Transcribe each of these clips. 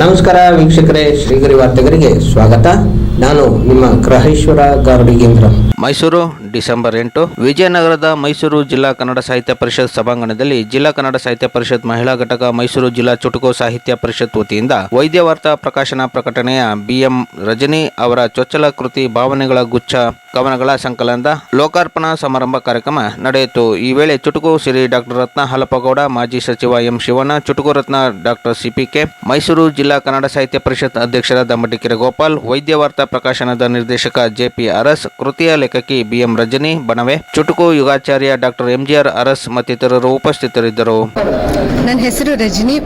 ನಮಸ್ಕಾರ ವೀಕ್ಷಕರೇ, ಶ್ರೀಗರಿ ವಾರ್ತೆಗರಿಗೆ ಸ್ವಾಗತ. ನಾನು ನಿಮ್ಮ ಗ್ರಹೇಶ್ವರ ಗಾರ್ಡಿಗೇಂದ್ರ ಮೈಸೂರು, ಡಿಸೆಂಬರ್ ಎಂಟು. ವಿಜಯನಗರದ ಮೈಸೂರು ಜಿಲ್ಲಾ ಕನ್ನಡ ಸಾಹಿತ್ಯ ಪರಿಷತ್ ಸಭಾಂಗಣದಲ್ಲಿ ಜಿಲ್ಲಾ ಕನ್ನಡ ಸಾಹಿತ್ಯ ಪರಿಷತ್ ಮಹಿಳಾ ಘಟಕ ಮೈಸೂರು ಜಿಲ್ಲಾ ಚುಟುಕು ಸಾಹಿತ್ಯ ಪರಿಷತ್ ವತಿಯಿಂದ ವೈದ್ಯ ವಾರ್ತಾ ಪ್ರಕಾಶನ ಪ್ರಕಟಣೆಯ ಬಿಎಂ ರಜನಿ ಅವರ ಚೊಚ್ಚಲ ಕೃತಿ ಭಾವನೆಗಳ ಗುಚ್ಛ, ಕವನಗಳ ಸಂಕಲನದ ಲೋಕಾರ್ಪಣಾ ಸಮಾರಂಭ ಕಾರ್ಯಕ್ರಮ ನಡೆಯಿತು. ಈ ವೇಳೆ ಚುಟುಕು ಶ್ರೀ ಡಾಕ್ಟರ್ ರತ್ನ ಹಲಪಗೌಡ ಮಾಜಿ ಸಚಿವ ಎಂ ಶಿವಣ್ಣ, ಚುಟುಕು ರತ್ನ ಡಾಕ್ಟರ್ ಸಿಪಿಕೆ ಮೈಸೂರು ಜಿಲ್ಲಾ ಕನ್ನಡ ಸಾಹಿತ್ಯ ಪರಿಷತ್ ಅಧ್ಯಕ್ಷರಾದ ಮಡಿಕೆರೆ ಗೋಪಾಲ್ ವೈದ್ಯ ವಾರ್ತಾ ಪ್ರಕಾಶನದ ನಿರ್ದೇಶಕ ಜೆಪಿ ಅರಸ್, ಕೃತಿಯ ಲೇಖಕಿ ಬಿಎಂ ರಜನಿ, ಬಣವೆ, ಚುಟುಕು ಯುಗಾಚಾರ್ಯ ಡಾಕ್ಟರ್ ಎಂಜಿಆರ್ ಅರಸ್ ಮತ್ತಿತರರು ಉಪಸ್ಥಿತರಿದ್ದರು. ನನ್ನ ಹೆಸರು ರಜನಿ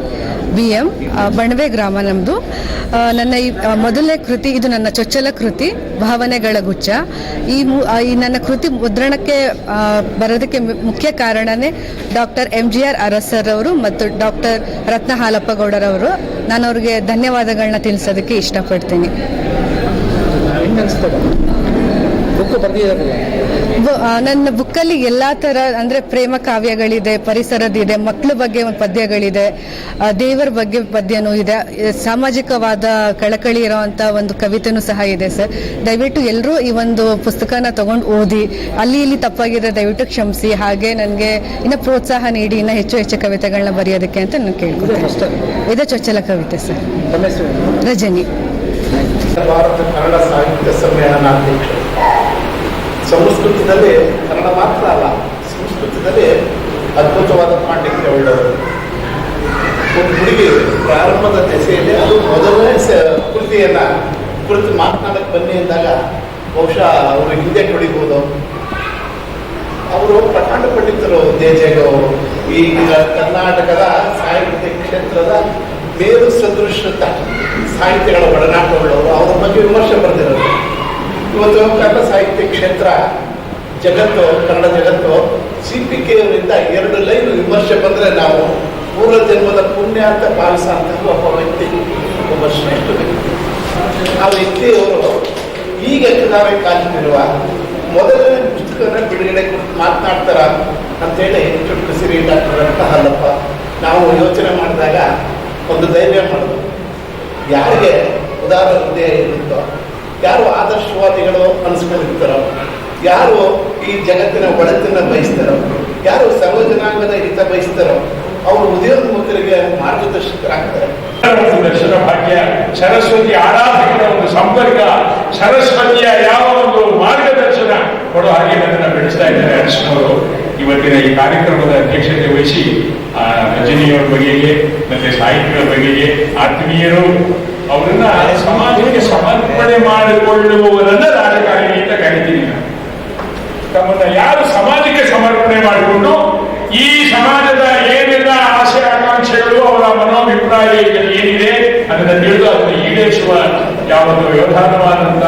ಬಿ ಎಂ ಬಣವೆ ಗ್ರಾಮ ನಮ್ಮದು ನನ್ನ ಈ ಮೊದಲನೇ ಕೃತಿ, ಇದು ನನ್ನ ಚೊಚ್ಚಲ ಕೃತಿ, ಭಾವನೆಗಳ ಗುಚ್ಛ. ಈ ಈ ನನ್ನ ಕೃತಿ ಮುದ್ರಣಕ್ಕೆ ಬರೋದಕ್ಕೆ ಮುಖ್ಯ ಕಾರಣನೇ ಡಾಕ್ಟರ್ ಎಂ ಜಿ ಆರ್ ಅರಸರವರು ಮತ್ತು ಡಾಕ್ಟರ್ ರತ್ನ ಹಾಲಪ್ಪಗೌಡರವರು ನಾನು ಅವ್ರಿಗೆ ಧನ್ಯವಾದಗಳನ್ನ ತಿಳಿಸೋದಕ್ಕೆ ಇಷ್ಟಪಡ್ತೀನಿ. ನನ್ನ ಬುಕ್ಕಲ್ಲಿ ಎಲ್ಲ ಥರ ಅಂದರೆ ಪ್ರೇಮ ಕಾವ್ಯಗಳಿದೆ ಪರಿಸರದಿದೆ ಮಕ್ಕಳ ಬಗ್ಗೆ ಪದ್ಯಗಳಿದೆ ದೇವರ ಬಗ್ಗೆ ಪದ್ಯನೂ ಇದೆ. ಸಾಮಾಜಿಕವಾದ ಕಳಕಳಿ ಇರೋವಂಥ ಒಂದು ಕವಿತೆನೂ ಸಹ ಇದೆ ಸರ್. ದಯವಿಟ್ಟು ಎಲ್ಲರೂ ಈ ಒಂದು ಪುಸ್ತಕನ ತಗೊಂಡು ಓದಿ ಅಲ್ಲಿ ಇಲ್ಲಿ ತಪ್ಪಾಗಿದೆ ದಯವಿಟ್ಟು ಕ್ಷಮಿಸಿ. ಹಾಗೆ ನನಗೆ ಇನ್ನು ಪ್ರೋತ್ಸಾಹ ನೀಡಿ ಇನ್ನು ಹೆಚ್ಚು ಹೆಚ್ಚು ಕವಿತೆಗಳನ್ನ ಬರೆಯೋದಕ್ಕೆ ಅಂತ ನಾನು ಕೇಳ್ಕೊತೀನಿ. ಇದು ಚೊಚ್ಚಲ ಕವಿತೆ ಸರ್. ರಜನಿ. ಭಾರತ ಕನ್ನಡ ಸಾಹಿತ್ಯ ಸಮ್ಮೇಳನಾಧ್ಯಕ್ಷರು ಸಂಸ್ಕೃತದಲ್ಲಿ ಕನ್ನಡ ಮಾತ್ರ ಅಲ್ಲ, ಸಂಸ್ಕೃತದಲ್ಲಿ ಅದ್ಭುತವಾದ ಪಾಂಡಿತ್ಯ ಉಳ್ಳವರು ಒಂದು ಹುಡುಗಿ ಪ್ರಾರಂಭದ ದೆಸೆಯಲ್ಲಿ ಅದು ಮೊದಲನೇ ಕೃತಿಯನ್ನ ಕುರಿತು ಮಾತನಾಡಕ್ಕೆ ಬನ್ನಿ ಅಂದಾಗ ಬಹುಶಃ ಅವರು ಹಿಂದೆ ಕುಡಿಬೋದು ಅವರು ಪ್ರಕಾಂಡ ಪಂಡಿತರು ದೇಜೆಗೌ ಈ ಕರ್ನಾಟಕದ ಸಾಹಿತ್ಯ ಕ್ಷೇತ್ರದ ಮೇರು ಸದೃಶತ ಸಾಹಿತ್ಯಗಳ ಒಡನಾಟವುಳ್ಳವರು ಅವರ ಬಗ್ಗೆ ವಿಮರ್ಶೆ ಬರೆದಿರೋರು ಇವತ್ತು ಕನ್ನಡ ಸಾಹಿತ್ಯ ಕ್ಷೇತ್ರ, ಜಗತ್ತು, ಕನ್ನಡ ಜಗತ್ತು ಸಿ ಪಿ ಕೆ ಅವರಿಂದ ಎರಡು ಲೈನ್ ವಿಮರ್ಶೆ ಬಂದರೆ ನಾವು ಪೂರ್ವ ಜನ್ಮದ ಪುಣ್ಯ ಅಂತ ಭಾವಿಸುವಂತಹ ಒಬ್ಬ ವ್ಯಕ್ತಿ, ಒಬ್ಬ ಶ್ರೇಷ್ಠ ವ್ಯಕ್ತಿ. ಆ ವ್ಯಕ್ತಿಯವರು ಈಗ ಚುನಾವಣೆ ಕಾಲಿಟ್ಟಿರುವ ಮೊದಲನೇ ಪುಸ್ತಕನ ಬಿಡುಗಡೆ ಕುರಿತು ಮಾತನಾಡ್ತಾರ ಅಂತೇಳಿ ಚುಟುಕು ಸಿರಿ ಡಾಕ್ಟರ್ ಅಂತ ಹಲ್ಲಪ್ಪ ನಾವು ಯೋಚನೆ ಮಾಡಿದಾಗ ಒಂದು ಧೈರ್ಯ ಮಾಡೋದು. ಯಾರಿಗೆ ಉದಾಹರಣೆ ಇರುತ್ತೋ ಆದರ್ಶವಾದಿಗಳು ಅನಿಸ್ಕೊಂಡಿರ್ತಾರೋ ಯಾರು ಈ ಜಗತ್ತಿನ ಒಳತನ್ನ ಬಯಸ್ತಾರೋ, ಯಾರು ಸರ್ವ ಹಿತ ಬಯಸ್ತಾರೋ, ಅವರು ಉದಯೋನ್ಮುಖರಿಗೆ ಮಾರ್ಗದರ್ಶಕರಾಗ್ತಾರೆ. ದರ್ಶನ ಭಾಗ್ಯ, ಸರಸ್ವತಿ ಆರಾಧಕರ ಒಂದು ಸಂಪರ್ಕ, ಸರಸ್ವತಿಯ ಯಾವ ಒಂದು ಮಾರ್ಗದರ್ಶನ? ಕೊಡೋ ಹಾಗೆ ನನ್ನನ್ನು ಬೆಳೆಸ್ತಾ ಇದ್ದಾರೆ ಅರ್ಶನವರು ಇವತ್ತಿನ ಈ ಕಾರ್ಯಕ್ರಮದ ಅಧ್ಯಕ್ಷತೆ ವಹಿಸಿ ರಜನಿಯವರ ಬಗೆಗೆ, ಮತ್ತೆ ಸಾಹಿತ್ಯಗಳ ಬಗೆಗೆ ಆತ್ಮೀಯರು ಅವರನ್ನ ಸಮಾಜಕ್ಕೆ ಸಮರ್ಪಣೆ ಮಾಡಿಕೊಳ್ಳುವವರನ್ನ ರಾಜಕಾರಣಿ ಅಂತ ಕರಿತೀನಿ ತಮ್ಮನ್ನ ಯಾರು ಸಮಾಜಕ್ಕೆ ಸಮರ್ಪಣೆ ಮಾಡಿಕೊಂಡು ಈ ಸಮಾಜದ ಏನೆಲ್ಲ ಆಸೆ ಆಕಾಂಕ್ಷೆಗಳು ಅವರ ಮನೋಭಿಪ್ರಾಯ ಏನಿದೆ ಅದನ್ನು ತಿಳಿದು ಅದನ್ನು ಈಡೇರಿಸುವ ಯಾವತ್ತು ವ್ಯವಧಾನವಾದಂತ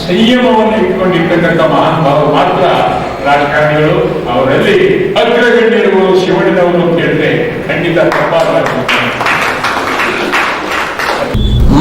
ಸಂಯಮವನ್ನು ಇಟ್ಕೊಂಡಿರ್ತಕ್ಕಂಥ ಮಹಾನುಭಾವರು ಮಾತ್ರ ರಾಜಕಾರಣಿಗಳು. ಅವರಲ್ಲಿ ಅಗ್ರಗಣ್ಯರು ಶಿವಣ್ಣವರು ಅಂತ ಹೇಳಿದ್ರೆ ಖಂಡಿತ ತಪ್ಪಾದ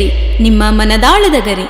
ಶ್ರೀಗರಿ ನಿಮ್ಮ ಮನದಾಳದ ಗರಿ.